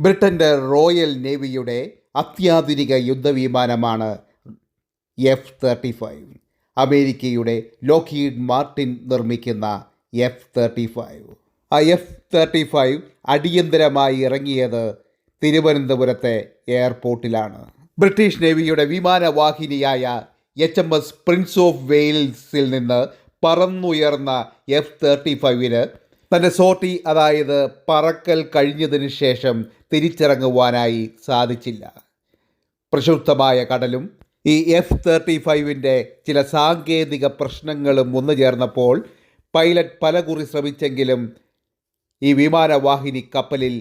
ബ്രിട്ടന്റെ റോയൽ നേവിയുടെ അത്യാധുനിക യുദ്ധവിമാനമാണ് എഫ് തേർട്ടി ഫൈവ് അമേരിക്കയുടെ ലോക്കീഡ് മാർട്ടിൻ നിർമ്മിക്കുന്ന എഫ് തേർട്ടി ഫൈവ് ആ എഫ് തേർട്ടി ഫൈവ് അടിയന്തരമായി ഇറങ്ങിയത് തിരുവനന്തപുരത്തെ എയർപോർട്ടിലാണ്. ബ്രിട്ടീഷ് നേവിയുടെ വിമാനവാഹിനിയായ H M S prince of വെയിൽസിൽ നിന്ന് പറന്നുയർന്ന എഫ് തേർട്ടി ഫൈവിന് തന്റെ സോട്ടി അതായത് പറക്കൽ കഴിഞ്ഞതിന് ശേഷം തിരിച്ചിറങ്ങുവാനായി സാധിച്ചില്ല. പ്രക്ഷുബ്ധമായ കടലും ഈ എഫ് തേർട്ടി ഫൈവിന്റെ ചില സാങ്കേതിക പ്രശ്നങ്ങളും ഒന്നു ചേർന്നപ്പോൾ പൈലറ്റ് പലകുറി ശ്രമിച്ചെങ്കിലും ഈ വിമാനവാഹിനി കപ്പലിൽ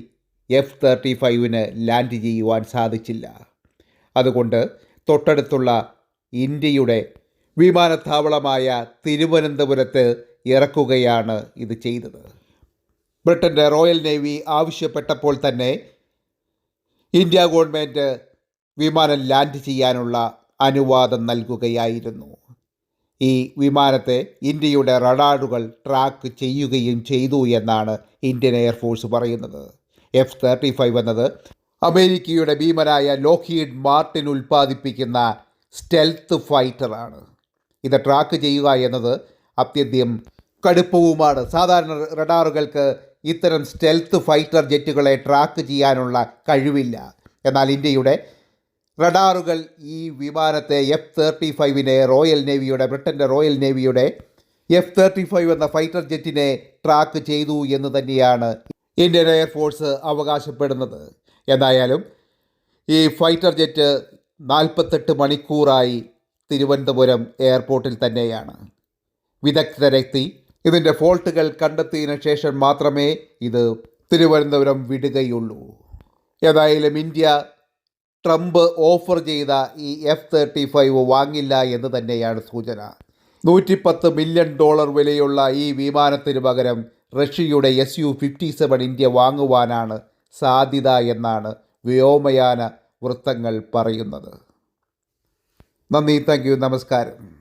എഫ് തേർട്ടി ഫൈവിന് ലാൻഡ് ചെയ്യുവാൻ സാധിച്ചില്ല. അതുകൊണ്ട് തൊട്ടടുത്തുള്ള ഇന്ത്യയുടെ വിമാനത്താവളമായ തിരുവനന്തപുരത്ത് ഇറക്കുകയാണ് ഇത് ചെയ്തത്. ബ്രിട്ടന്റെ റോയൽ നേവി ആവശ്യപ്പെട്ടപ്പോൾ തന്നെ ഇന്ത്യ ഗവൺമെന്റ് വിമാനം ലാൻഡ് ചെയ്യാനുള്ള അനുവാദം നൽകുകയായിരുന്നു. ഈ വിമാനത്തെ ഇന്ത്യയുടെ റഡാറുകൾ ട്രാക്ക് ചെയ്യുകയും ചെയ്തു എന്നാണ് ഇന്ത്യൻ എയർഫോഴ്സ് പറയുന്നത്. എഫ് തേർട്ടി ഫൈവ് എന്നത് അമേരിക്കയുടെ ഭീമനായ ലോഹീഡ് മാർട്ടിൻ ഉൽപ്പാദിപ്പിക്കുന്ന സ്റ്റെൽത്ത് ഫൈറ്ററാണ് ഇത് ട്രാക്ക് ചെയ്യുക എന്നത് അത്യന്തം കടുപ്പവുമാണ്. സാധാരണ റഡാറുകൾക്ക് ഇത്തരം സ്റ്റെൽത്ത് ഫൈറ്റർ ജെറ്റുകളെ ട്രാക്ക് ചെയ്യാനുള്ള കഴിവില്ല. എന്നാൽ ഇന്ത്യയുടെ റഡാറുകൾ ഈ വിമാനത്തെ എഫ് തേർട്ടി ഫൈവിനെ റോയൽ നേവിയുടെ ബ്രിട്ടന്റെ റോയൽ നേവിയുടെ എഫ് തേർട്ടി ഫൈവ് എന്ന ഫൈറ്റർ ജെറ്റിനെ ട്രാക്ക് ചെയ്തു എന്ന് തന്നെയാണ് ഇന്ത്യൻ എയർഫോഴ്സ് അവകാശപ്പെടുന്നത്. എന്തായാലും ഈ ഫൈറ്റർ ജെറ്റ് നാൽപ്പത്തെട്ട് മണിക്കൂറായി തിരുവനന്തപുരം എയർപോർട്ടിൽ തന്നെയാണ്. വിദഗ്ധരെത്തി ഇതിന്റെ ഫോൾട്ടുകൾ കണ്ടെത്തിയതിനു ശേഷം മാത്രമേ ഇത് തിരുവനന്തപുരം വിടുകയുള്ളൂ. ഏതായാലും ഇന്ത്യ ട്രംപ് ഓഫർ ചെയ്ത ഈ എഫ് തേർട്ടി ഫൈവ് വാങ്ങില്ല എന്ന് തന്നെയാണ് സൂചന. നൂറ്റിപ്പത്ത് മില്യൺ ഡോളർ വിലയുള്ള ഈ വിമാനത്തിന് പകരം റഷ്യയുടെ S U fifty seven India വാങ്ങുവാനാണ് സാധ്യത എന്നാണ് വ്യോമയാന വൃത്തങ്ങൾ പറയുന്നത്. നന്ദി താങ്ക് യു നമസ്കാരം.